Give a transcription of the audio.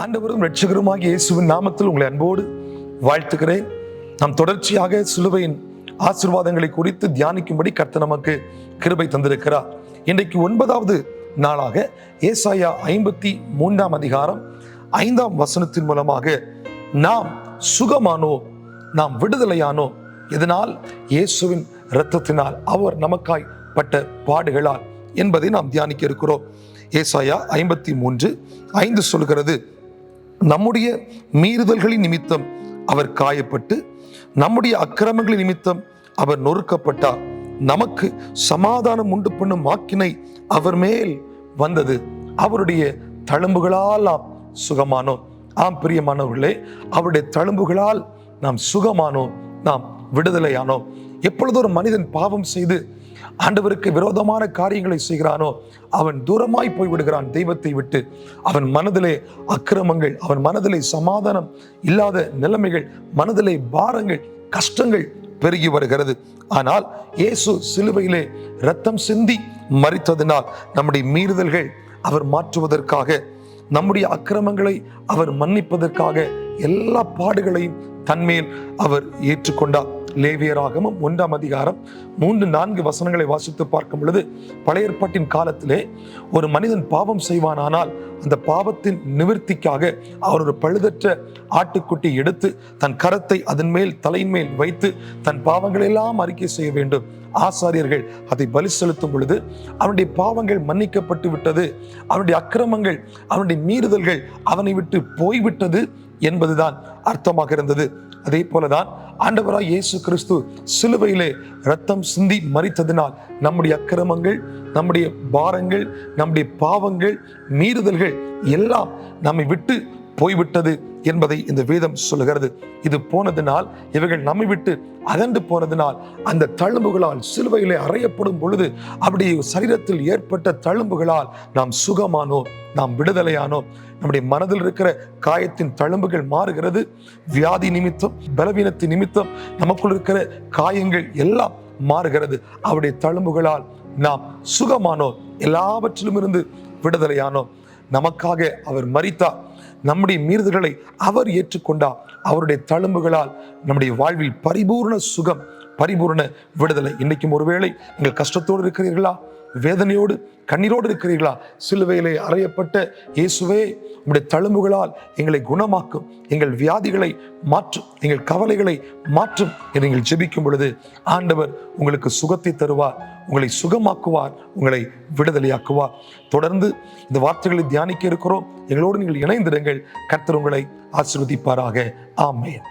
ஆண்டவரும் ரட்சகருமாக இயேசுவின் நாமத்தில் உங்களை அன்போடு வாழ்த்துகிறேன். நாம் தொடர்ச்சியாக சிலுவையின் ஆசீர்வாதங்களை குறித்து தியானிக்கும்படி கர்த்த நமக்கு கிருபை தந்திருக்கிறார். இன்றைக்கு ஒன்பதாவது நாளாக ஏசாயா ஐம்பத்தி மூன்றாம் அதிகாரம் ஐந்தாம் வசனத்தின் மூலமாக நாம் சுகமானோ நாம் விடுதலையானோ இதனால் இயேசுவின் இரத்தத்தினால் அவர் நமக்காய் பட்ட பாடுகளால் என்பதை நாம் தியானிக்க இருக்கிறோம். ஏசாயா ஐம்பத்தி மூன்று ஐந்து சொல்கிறது நம்முடைய மீறுதல்களின் நிமித்தம் அவர் காயப்பட்டு நம்முடைய அக்கிரமங்களின் நிமித்தம் அவர் நொறுக்கப்பட்டார் நமக்கு சமாதானம் உண்டு பண்ணும் மாக்கினை அவர் மேல் வந்தது. அவருடைய தழும்புகளால் நாம் சுகமானோம். ஆம் பிரியமானவர்களே அவருடைய தழும்புகளால் நாம் சுகமானோம். நாம் விடுதலையானோம். எப்பொழுது ஒரு மனிதன் பாவம் செய்து ஆண்டவருக்கு விரோதமான காரியங்களை செய்கிறானோ அவன் தூரமாய் போய் விடுகிறான் தெய்வத்தை விட்டு அவன் மனதிலே அக்கிரமங்கள் அவன் மனதிலே சமாதானம் இல்லாத நிலைமைகள் மனதிலே பாரங்கள் கஷ்டங்கள் பெருகி வருகிறது. ஆனால் இயேசு சிலுவையிலே ரத்தம் சிந்தி மறித்ததினால் நம்முடைய மீறுதல்கள் அவர் மாற்றுவதற்காக நம்முடைய அக்கிரமங்களை அவர் மன்னிப்பதற்காக எல்லா பாடுகளையும் தன்மேல் அவர் ஏற்றுக்கொண்டார். லேவியராகமும் ஒன்றாம் அதிகாரம் மூன்று நான்கு வசனங்களை வாசித்து பார்க்கும் பொழுது பழைய ஏற்பாட்டின் காலத்திலே ஒரு மனிதன் பாவம் செய்வானானால் அந்த பாவத்தின் நிவர்த்திக்காக அவர் ஒரு பழுதற்ற ஆட்டுக்குட்டி எடுத்து தன் கரத்தை அதன் மேல் தலையின் மேல் வைத்து தன் பாவங்களெல்லாம் அறிக்கை செய்ய வேண்டும். ஆசாரியர்கள் அதை பலி செலுத்தும் பொழுது அவனுடைய பாவங்கள் மன்னிக்கப்பட்டு விட்டது அவனுடைய அக்கிரமங்கள் அவனுடைய மீறுதல்கள் அவனை விட்டு போய்விட்டது என்பதுதான் அர்த்தமாக இருந்தது. அதே போலதான் ஆண்டவராய் இயேசு கிறிஸ்து சிலுவையிலே ரத்தம் சிந்தி மறித்ததினால் நம்முடைய அக்கிரமங்கள் நம்முடைய பாரங்கள் நம்முடைய பாவங்கள் மீறுதல்கள் எல்லாம் நம்மை விட்டு போய்விட்டது என்பதை இந்த வேதம் சொல்லுகிறது. இது போனதினால் இவைகள் நம்மை விட்டு அகன்று போனதினால் அந்த தழும்புகளால் சிலுவையிலே அறையப்படும் பொழுது அப்படி சரீரத்தில் ஏற்பட்ட தழும்புகளால் நாம் சுகமானோம் நாம் விடுதலையானோம். நம்முடைய மனதில் இருக்கிற காயத்தின் தழும்புகள் மாறுகிறது. வியாதி நிமித்தம் பலவீனத்தின் நிமித்தம் நமக்குள் இருக்கிற காயங்கள் எல்லாம் மாறுகிறது. அவருடைய தழும்புகளால் நாம் சுகமானோம் எல்லாவற்றிலும் இருந்து விடுதலையானோம். நமக்காக அவர் மறித்தார் நம்முடைய மீறுதல்களை அவர் ஏற்றுக்கொண்டார் அவருடைய தழும்புகளால் நம்முடைய வாழ்வில் பரிபூர்ண சுகம் பரிபூர்ண விடுதலை. இன்னைக்கும் ஒருவேளை நீங்கள் கஷ்டத்தோடு இருக்கிறீர்களா? வேதனையோடு கண்ணீரோடு இருக்கிறீர்களா? சிலுவையிலே அறையப்பட்ட இயேசுவே உங்களுடைய தழும்புகளால் எங்களை குணமாக்கும் எங்கள் வியாதிகளை மாற்றும் எங்கள் கவலைகளை மாற்றும் என்று நீங்கள் ஜெபிக்கும் பொழுது ஆண்டவர் உங்களுக்கு சுகத்தை தருவார் உங்களை சுகமாக்குவார் உங்களை விடுதலையாக்குவார். தொடர்ந்து இந்த வார்த்தைகளை தியானிக்க இருக்கிறோம். எங்களோடு நீங்கள் இணைந்திருங்கள். கர்த்தர் உங்களை ஆசிர்வதிப்பாராக. ஆமேன்.